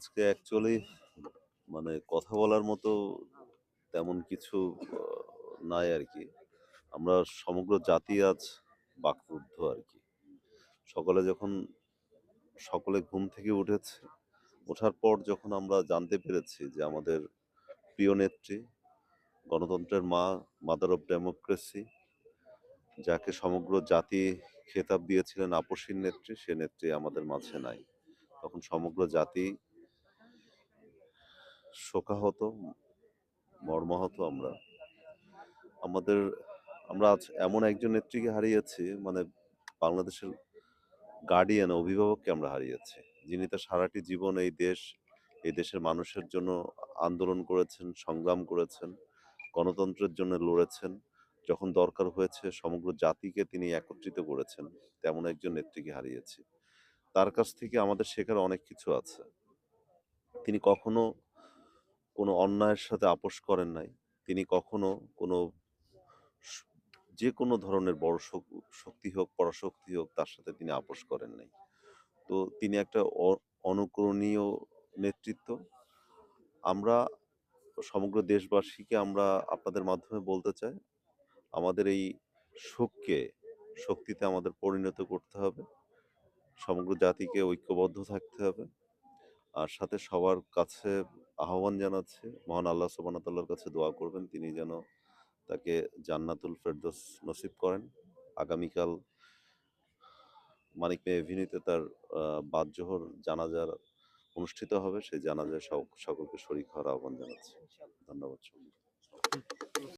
আজকে অ্যাকচুয়ালি মানে কথা বলার মতো তেমন কিছু নাই আর কি আমরা সমগ্র জাতি আজ বাকরুদ্ধ আর কি সকালে যখন সকলে ঘুম থেকে উঠেছে, ওঠার পর যখন আমরা জানতে পেরেছি যে আমাদের প্রিয় নেত্রী, গণতন্ত্রের মা, মাদার অফ ডেমোক্রেসি, যাকে সমগ্র জাতি খেতাব দিয়েছিলেন আপসীর নেত্রী, সে নেত্রী আমাদের মাঝে নাই। তখন সমগ্র জাতি শোকাহত, মর্মাহত আমরা। আমাদের আমরা আজ এমন একজন নেত্রীকে হারিয়েছি মানে বাংলাদেশের গার্ডিয়ান, অভিভাবককে আমরা হারিয়েছি। যিনি তার সারাটি জীবন এই দেশ, এই দেশের মানুষের জন্য আন্দোলন করেছেন, সংগ্রাম করেছেন, গণতন্ত্রের জন্য লড়েছেন। যখন দরকার হয়েছে সমগ্র জাতিকে তিনি একত্রিত করেছেন, তেমন একজন নেত্রীকে হারিয়েছি। তার কাছ থেকে আমাদের শেখার অনেক কিছু আছে। তিনি কখনো কোনো অন্যায়ের সাথে আপোস করেন নাই। তিনি কখনো কোনো যে কোনো ধরনের বড় শক শক্তি হোক, পরাশক্তি হোক তার সাথে তিনি আপোস করেন নাই। তো তিনি একটা অনুকরণীয় নেতৃত্ব। আমরা সমগ্র দেশবাসীকে আমরা আপনাদের মাধ্যমে বলতে চাই, আমাদের এই শোককে শক্তিতে আমাদের পরিণত করতে হবে। সমগ্র জাতিকে ঐক্যবদ্ধ থাকতে হবে। আর সাথে সবার কাছে আহ্বান জানাচ্ছে মহান আল্লাহ ওয়া কাছে দোয়া করবেন তিনি যেন তাকে জান্নাতুল ফেরদোস নসিব করেন। আগামীকাল মানিক মেয়ে এভিনিউতে তার বাদজোহর জানাজার জানাজা অনুষ্ঠিত হবে। সেই জানাজায় সকলকে শরীর হওয়ার আহ্বান জানাচ্ছি। ধন্যবাদ।